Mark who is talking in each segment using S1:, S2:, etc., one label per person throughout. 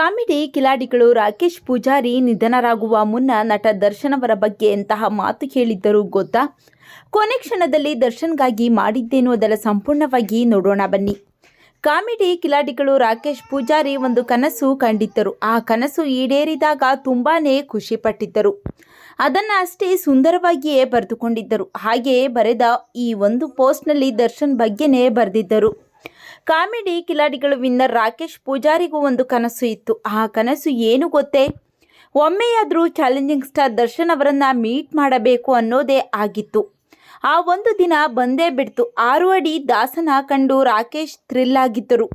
S1: Comedy ಕಿಲಾಡಿಗಳು ರಾಕೇಶ್ ಪೂಜಾರಿ ನಿಧನರಾಗುವ ಮುನ್ನ ನಟ ದರ್ಶನ್ ಅವರ ಬಗ್ಗೆ ಎಂತಹ ಮಾತು ಹೇಳಿದ್ದರು ಗೊತ್ತಾ? ಕೊನೆ ಕ್ಷಣದಲ್ಲಿ ದರ್ಶನ್ಗಾಗಿ ಮಾಡಿದ್ದೇನು ಅದರ ಸಂಪೂರ್ಣವಾಗಿ ನೋಡೋಣ ಬನ್ನಿ. ಕಾಮಿಡಿ ಕಿಲಾಡಿಗಳು ರಾಕೇಶ್ ಪೂಜಾರಿ ಒಂದು ಕನಸು ಕಂಡಿದ್ದರು. ಆ ಕನಸು ಈಡೇರಿದಾಗ ತುಂಬಾನೇ ಖುಷಿ ಪಟ್ಟಿದ್ದರು ಅದನ್ನು ಅಷ್ಟೇ ಸುಂದರವಾಗಿಯೇ ಬರೆದುಕೊಂಡಿದ್ದರು. ಹಾಗೆಯೇ ಬರೆದ ಈ ಒಂದು ಪೋಸ್ಟ್ನಲ್ಲಿ ದರ್ಶನ್ ಬಗ್ಗೆನೇ ಬರೆದಿದ್ದರು. ಕಾಮಿಡಿ ಕಿಲಾಡಿಗಳು ವಿನ್ನರ್ ರಾಕೇಶ್ ಪೂಜಾರಿಗೂ ಒಂದು ಕನಸು ಇತ್ತು. ಆ ಕನಸು ಏನು ಗೊತ್ತೇ? ಒಮ್ಮೆಯಾದರೂ ಚಾಲೆಂಜಿಂಗ್ ಸ್ಟಾರ್ ದರ್ಶನ್ ಅವರನ್ನು ಮೀಟ್ ಮಾಡಬೇಕು ಅನ್ನೋದೇ ಆಗಿತ್ತು. ಆ ಒಂದು ದಿನ ಬಂದೇ ಬಿಡ್ತು. ಆರು ಅಡಿ ದಾಸನ ಕಂಡು ರಾಕೇಶ್ ಥ್ರಿಲ್ ಆಗಿದ್ದರು.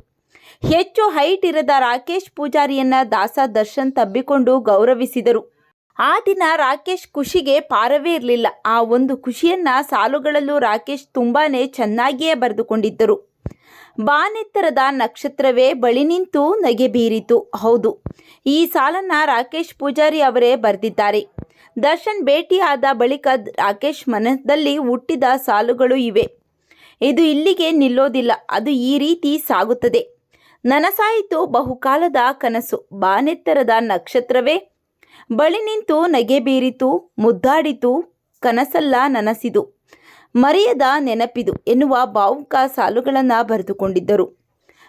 S1: ಹೆಚ್ಚು ಹೈಟ್ ಇರದ ರಾಕೇಶ್ ಪೂಜಾರಿಯನ್ನ ದಾಸ ದರ್ಶನ್ ತಬ್ಬಿಕೊಂಡು ಗೌರವಿಸಿದರು. ಆ ದಿನ ರಾಕೇಶ್ ಖುಷಿಗೆ ಪಾರವೇ ಇರಲಿಲ್ಲ. ಆ ಒಂದು ಖುಷಿಯನ್ನ ಸಾಲುಗಳಲ್ಲೂ ರಾಕೇಶ್ ತುಂಬಾನೇ ಚೆನ್ನಾಗಿಯೇ ಬರೆದುಕೊಂಡಿದ್ದರು. ಬಾನೆತ್ತರದ ನಕ್ಷತ್ರವೇ ಬಳಿ ನಿಂತು ನಗೆ ಬೀರಿತು. ಹೌದು, ಈ ಸಾಲನ್ನ ರಾಕೇಶ್ ಪೂಜಾರಿ ಅವರೇ ಬರೆದಿದ್ದಾರೆ. ದರ್ಶನ್ ಭೇಟಿಯಾದ ಬಳಿಕ ರಾಕೇಶ್ ಮನದಲ್ಲಿ ಹುಟ್ಟಿದ ಸಾಲುಗಳು ಇವೆ. ಇದು ಇಲ್ಲಿಗೆ ನಿಲ್ಲೋದಿಲ್ಲ, ಅದು ಈ ರೀತಿ ಸಾಗುತ್ತದೆ. ನನಸಾಯಿತು ಬಹುಕಾಲದ ಕನಸು. ಬಾನೆತ್ತರದ ನಕ್ಷತ್ರವೇ ಬಳಿ ನಿಂತು ನಗೆ ಬೀರಿತು, ಮುದ್ದಾಡಿತು, ಕನಸಲ್ಲ ನನಸಿದು. ಮರೆಯದ ನೆನಪಿದು ಎನ್ನುವ ಭಾವುಕ ಸಾಲುಗಳನ್ನು ಬರೆದುಕೊಂಡಿದ್ದರು.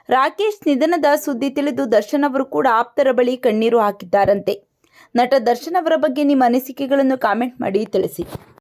S1: ರಾಕೇಶ್ ನಿಧನದ ಸುದ್ದಿ ತಿಳಿದು ದರ್ಶನ್ ಅವರು ಕೂಡ ಆಪ್ತರ ಬಳಿ ಕಣ್ಣೀರು ಹಾಕಿದ್ದಾರಂತೆ. ನಟ ದರ್ಶನ್ ಅವರ ಬಗ್ಗೆ ನಿಮ್ಮ ಅನಿಸಿಕೆಗಳನ್ನು ಕಾಮೆಂಟ್ ಮಾಡಿ ತಿಳಿಸಿ.